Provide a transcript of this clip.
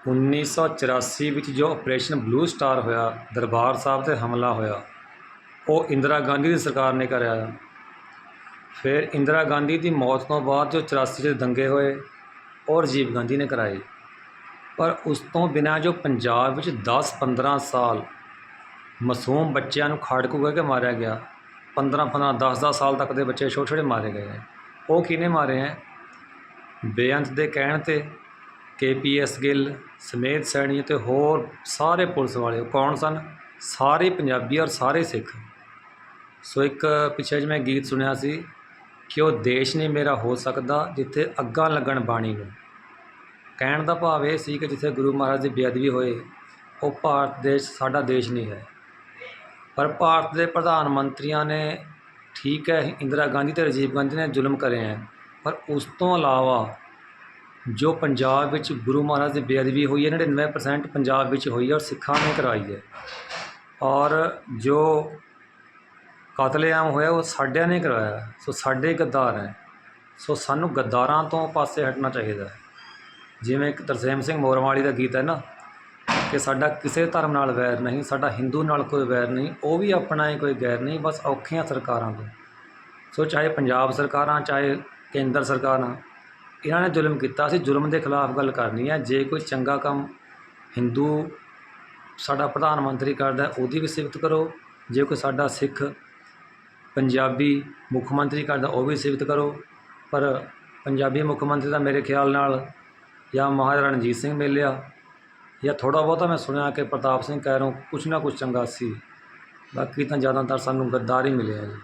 1984 ਵਿੱਚ ਜੋ operation blue star ਹੋਇਆ, ਦਰਬਾਰ ਸਾਹਿਬ 'ਤੇ ਹਮਲਾ ਹੋਇਆ, ਉਹ ਇੰਦਰਾ ਗਾਂਧੀ ਦੀ ਸਰਕਾਰ ਨੇ ਕਰਿਆ। ਫਿਰ ਇੰਦਰਾ ਗਾਂਧੀ ਦੀ ਮੌਤ ਤੋਂ ਬਾਅਦ ਜੋ 84 'ਚ ਦੰਗੇ ਹੋਏ ਉਹ ਰਾਜੀਵ ਗਾਂਧੀ ਨੇ ਕਰਾਏ। ਪਰ ਉਸ ਤੋਂ ਬਿਨਾਂ ਜੋ ਪੰਜਾਬ ਵਿੱਚ 10-15 ਸਾਲ ਮਾਸੂਮ ਬੱਚਿਆਂ ਨੂੰ ਖਾੜਕੂ ਕਹਿ ਕੇ ਮਾਰਿਆ ਗਿਆ 15-15 10-10 ਸਾਲ ਤੱਕ ਦੇ ਬੱਚੇ ਛੋਟੇ ਛੋਟੇ ਮਾਰੇ ਗਏ ਹੈ ਉਹ ਕਿਹਨੇ ਮਾਰੇ ਹੈ? ਬੇਅੰਤ ਦੇ ਕਹਿਣ ਤੇ ਕੇ ਪੀ ਕੇਪੀਐਸ ਗਿੱਲ ਸਮੇਤ ਸੈਣੀ ਅਤੇ ਹੋਰ ਸਾਰੇ ਪੁਲਿਸ ਵਾਲੇ, ਉਹ ਕੌਣ ਸਨ? ਸਾਰੇ ਪੰਜਾਬੀ ਔਰ ਸਾਰੇ ਸਿੱਖ। ਸੋ ਇੱਕ ਪਿੱਛੇ ਜਿਹੇ ਮੈਂ ਗੀਤ ਸੁਣਿਆ ਸੀ ਕਿ ਉਹ ਦੇਸ਼ ਨਹੀਂ ਮੇਰਾ ਹੋ ਸਕਦਾ ਜਿੱਥੇ ਅੱਗਾਂ ਲੱਗਣ ਬਾਣੀ ਨੂੰ। ਕਹਿਣ ਦਾ ਭਾਵ ਇਹ ਸੀ ਕਿ ਜਿੱਥੇ ਗੁਰੂ ਮਹਾਰਾਜ ਦੀ ਬੇਅਦਬੀ ਹੋਏ, ਉਹ ਭਾਰਤ ਦੇਸ਼ ਸਾਡਾ ਦੇਸ਼ ਨਹੀਂ ਹੈ। ਪਰ ਭਾਰਤ ਦੇ ਪ੍ਰਧਾਨ ਮੰਤਰੀਆਂ ਨੇ ਠੀਕ ਹੈ, ਇੰਦਰਾ ਗਾਂਧੀ ਤੇ ਰਾਜੀਵ ਗਾਂਧੀ ਨੇ ਜ਼ੁਲਮ ਕਰੇ ਹੈ, ਪਰ ਉਸ ਤੋਂ ਇਲਾਵਾ ਜੋ ਪੰਜਾਬ ਵਿੱਚ ਗੁਰੂ ਮਹਾਰਾਜ ਦੀ ਬੇਅਦਬੀ ਹੋਈ ਹੈ 99% ਪੰਜਾਬ ਵਿੱਚ ਹੋਈ ਹੈ ਔਰ ਸਿੱਖਾਂ ਨੇ ਕਰਾਈ ਹੈ। ਔਰ ਜੋ ਕਤਲੇਆਮ ਹੋਇਆ, ਉਹ ਸਾਡਿਆਂ ਨੇ ਕਰਵਾਇਆ ਸੋ ਸਾਡੇ ਗੱਦਾਰ ਹੈ। ਸੋ ਸਾਨੂੰ ਗੱਦਾਰਾਂ ਤੋਂ ਪਾਸੇ ਹਟਣਾ ਚਾਹੀਦਾ ਹੈ। ਜਿਵੇਂ ਇੱਕ ਤਰਸੇਮ ਸਿੰਘ ਮੋਰਵਾਲੀ ਦਾ ਗੀਤ ਹੈ ਨਾ, ਕਿ ਸਾਡਾ ਕਿਸੇ ਧਰਮ ਨਾਲ ਵੈਰ ਨਹੀਂ, ਸਾਡਾ ਹਿੰਦੂ ਨਾਲ ਕੋਈ ਵੈਰ ਨਹੀਂ, ਉਹ ਵੀ ਆਪਣਾ ਹੀ ਕੋਈ ਗੈਰ ਨਹੀਂ, ਬਸ ਔਖੀਆਂ ਸਰਕਾਰਾਂ ਤੋਂ। ਸੋ ਚਾਹੇ ਪੰਜਾਬ ਸਰਕਾਰਾਂ, ਚਾਹੇ ਕੇਂਦਰ ਸਰਕਾਰਾਂ ਇਹਨਾਂ ਨੇ ਜ਼ੁਲਮ ਕੀਤਾ ਅਸੀਂ ਜ਼ੁਲਮ ਦੇ ਖਿਲਾਫ ਗੱਲ ਕਰਨੀ ਹੈ। ਜੇ ਕੋਈ ਚੰਗਾ ਕੰਮ ਹਿੰਦੂ ਸਾਡਾ ਪ੍ਰਧਾਨ ਮੰਤਰੀ ਕਰਦਾ ਉਹਦੀ ਵੀ ਸਿਫਤ ਕਰੋ। ਜੇ ਕੋਈ ਸਾਡਾ ਸਿੱਖ ਪੰਜਾਬੀ ਮੁੱਖ ਮੰਤਰੀ ਕਰਦਾ, ਉਹ ਵੀ ਸਿਫਤ ਕਰੋ। ਪਰ ਪੰਜਾਬੀ ਮੁੱਖ ਮੰਤਰੀ ਦਾ ਮੇਰੇ ਖਿਆਲ ਨਾਲ ਜਾਂ ਮਹਾਰਾਜਾ ਰਣਜੀਤ ਸਿੰਘ ਮਿਲਿਆ ਜਾਂ ਥੋੜ੍ਹਾ ਬਹੁਤਾ ਮੈਂ ਸੁਣਿਆ ਕਿ ਪ੍ਰਤਾਪ ਸਿੰਘ ਕਹਿਰੋਂ ਕੁਛ ਨਾ ਕੁਛ ਚੰਗਾ ਸੀ। ਬਾਕੀ ਤਾਂ ਜ਼ਿਆਦਾਤਰ ਸਾਨੂੰ ਗੱਦਾਰ ਹੀ ਮਿਲਿਆ ਜੀ।